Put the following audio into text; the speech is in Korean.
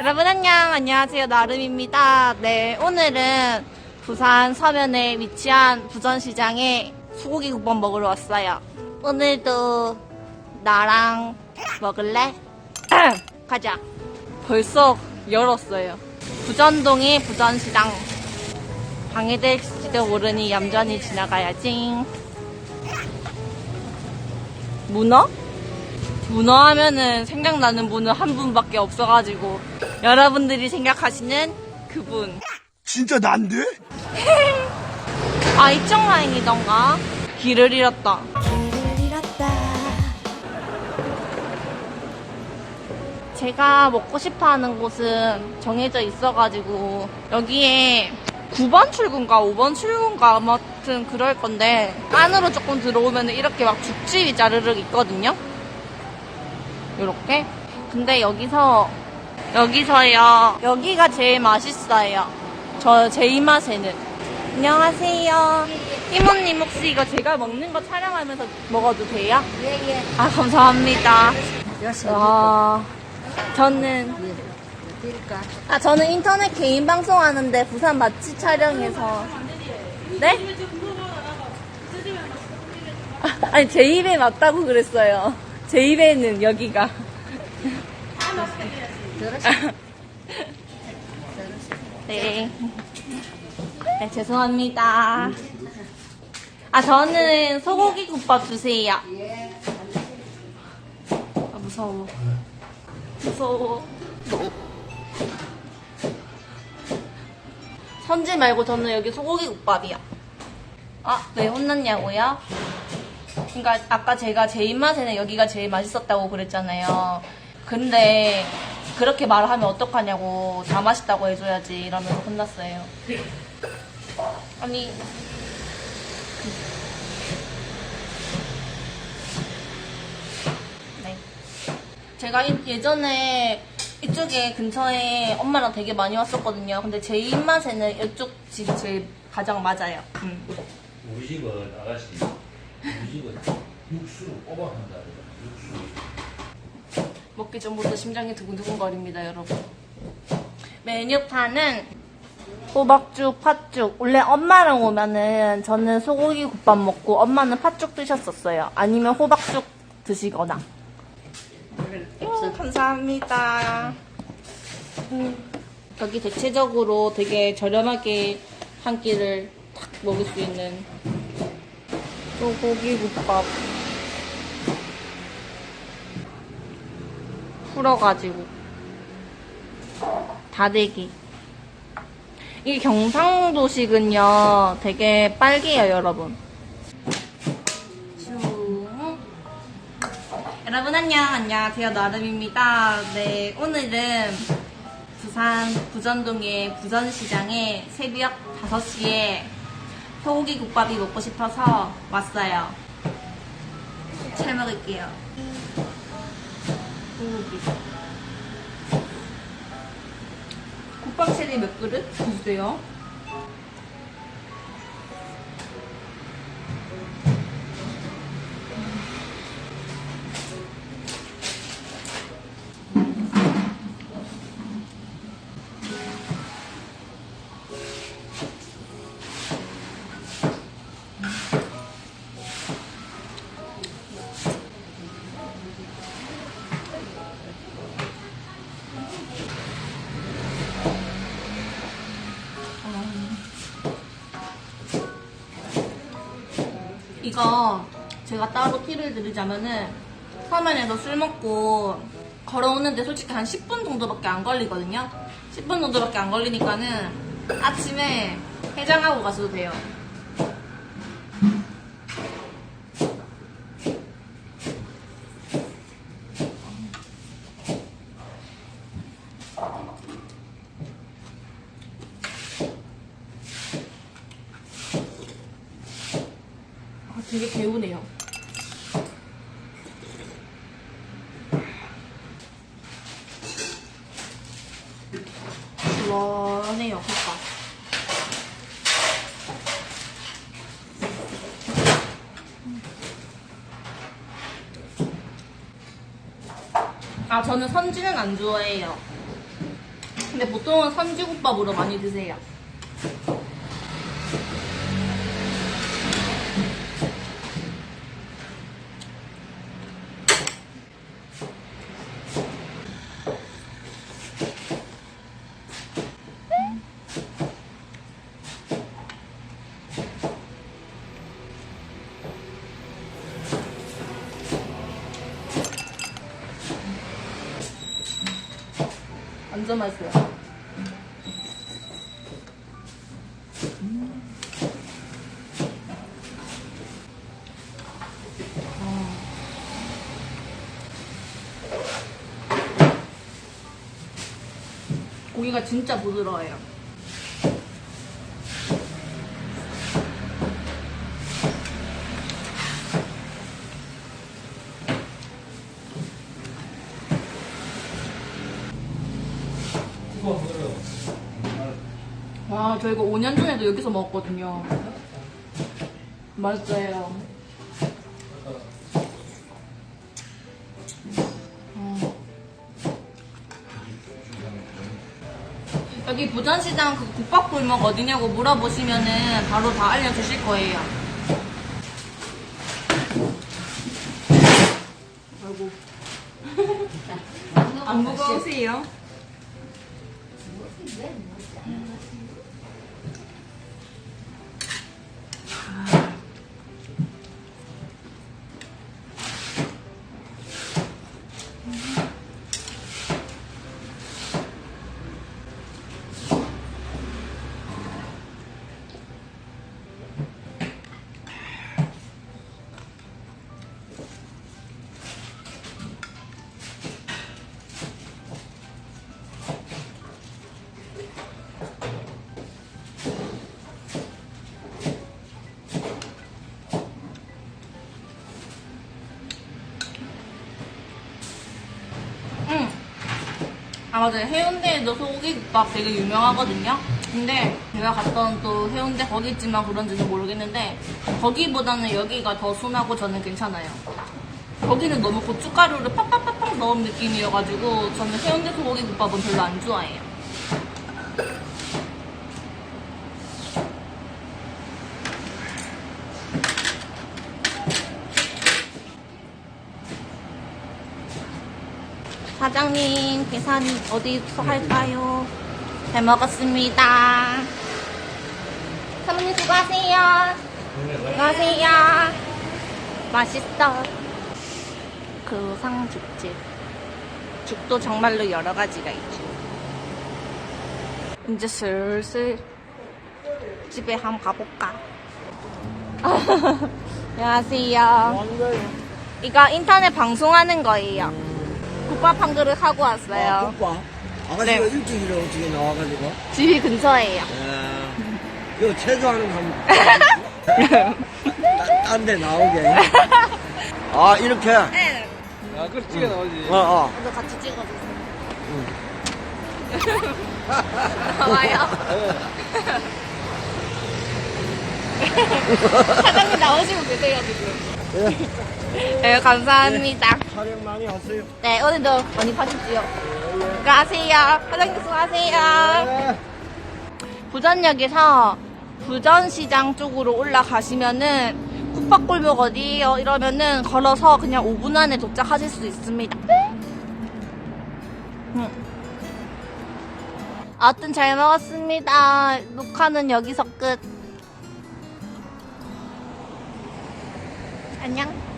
여러분 안녕. 안녕하세요. 나름입니다. 네 오늘은 부산 서면에 위치한 부전시장에 소고기 국밥 먹으러 왔어요. 오늘도 나랑 먹을래? 가자. 벌써 열었어요. 부전동의 부전시장. 방해될지도 모르니 얌전히 지나가야지. 문어? 문어 하면은 생각나는 분은 한 분밖에 없어가지고 여러분들이 생각하시는 그분. 진짜 난데? 아 이쪽 라인이던가? 길을 잃었다. 제가 먹고 싶어하는 곳은 정해져 있어가지고 여기에 9번 출구인가 5번 출구인가 아무튼 그럴 건데 안으로 조금 들어오면 이렇게 막 죽집이 자르륵 있거든요 요렇게 근데 여기서 여기서요 여기가 제일 맛있어요 저 제 입맛에는 안녕하세요 이모님 혹시 이거 제가 먹는 거 촬영하면서 먹어도 돼요? 예예. 아 감사합니다 와 저는 드릴까? 아 저는 인터넷 개인 방송하는데 부산 맛집 촬영해서 네? 아, 아니 제 입에 맞다고 그랬어요 제 입에는 여기가? 네. 네, 죄송합니다. 아, 저는 소고기 국밥 주세요. 아, 무서워. 무서워. 선지 말고 저는 여기 소고기 국밥이요. 아, 왜 혼났냐고요? 그러니까 아까 제가 제 입맛에는 여기가 제일 맛있었다고 그랬잖아요. 근데 그렇게 말하면 어떡하냐고 다 맛있다고 해줘야지 이러면서 혼났어요. 아니 네. 제가 이- 예전에 이쪽에 근처에 엄마랑 되게 많이 왔었거든요. 근데 제 입맛에는 이쪽 집이 제일 가장 맞아요. 음. 우리 집은 아가씨 집은 육수로 뽑아한다 육수 먹기 전부터 심장이 두근두근거립니다, 여러분. 메뉴판은 호박죽, 팥죽. 원래 엄마랑 오면은 저는 소고기 국밥 먹고 엄마는 팥죽 드셨었어요. 아니면 호박죽 드시거나. 오, 감사합니다. 음, 여기 대체적으로 되게 저렴하게 한 끼를 탁 먹을 수 있는 소고기 국밥. 풀어가지고. 다대기. 이 경상도식은요 되게 빨개요 여러분. 쭉. 여러분 안녕. 안녕하세요. 나름입니다. 네 오늘은 부산 부전동의 부전시장에 새벽 5시에 소고기 국밥이 먹고 싶어서 왔어요 잘 먹을게요 소고기. 국밥 세리 몇 그릇 주세요? 이거 제가 따로 팁을 드리자면은 서면에서 술 먹고 걸어오는데 솔직히 한 10분 정도밖에 안 걸리거든요. 10분 정도밖에 안 걸리니까는 아침에 해장하고 가셔도 돼요. 아, 되게 개운해요. 시원해요, 국밥. 아, 저는 선지는 안 좋아해요. 근데 보통은 선지국밥으로 많이 드세요. 완전 맛있어요. 고기가 진짜 부드러워요. 그거 뭐래요? 와, 저 이거 5년 전에도 여기서 먹었거든요. 맞아요. 어. 여기 부전시장 그 국밥골목 어디냐고 물어보시면은 바로 다 알려주실 거예요. 안 무거우세요? 아 맞아요. 해운대에도 소고기국밥 되게 유명하거든요. 근데 제가 갔던 또 해운대 거기 있지만 그런지는 모르겠는데 거기보다는 여기가 더 순하고 저는 괜찮아요. 거기는 너무 고춧가루를 팍팍팍팍 넣은 느낌이어가지고 저는 해운대 소고기국밥은 별로 안 좋아해요. 사장님 계산 어디서 할까요? 잘 먹었습니다. 사모님 수고하세요. 수고하세요. 맛있어. 그 상죽집. 죽도 정말로 여러 가지가 있죠. 이제 슬슬 집에 한번 가볼까? 안녕하세요. 이거 인터넷 방송하는 거예요. 국밥 한 그릇 하고 왔어요. 오빠 아가씨가 네. 일찍 일어나게 나와가지고 집이 근처예요. 예. 이거 체조하는 거 딴데 나오게 아 이렇게 네. 아, 그걸 찍어 나오지. 어, 어. 저도 같이 찍어주세요. 좋아요. 사장님 나오시고 계세요 지금. 네 감사합니다. 촬영 많이 하세요 네 오늘도 많이 파십시오. 수고하세요. 사장님 수고하세요. 부전역에서 부전시장 쪽으로 올라가시면은 국밥골목 어디에요? 이러면은 걸어서 그냥 5분 안에 도착하실 수 있습니다. 음. 아무튼 잘 먹었습니다. 녹화는 여기서 끝. 안녕.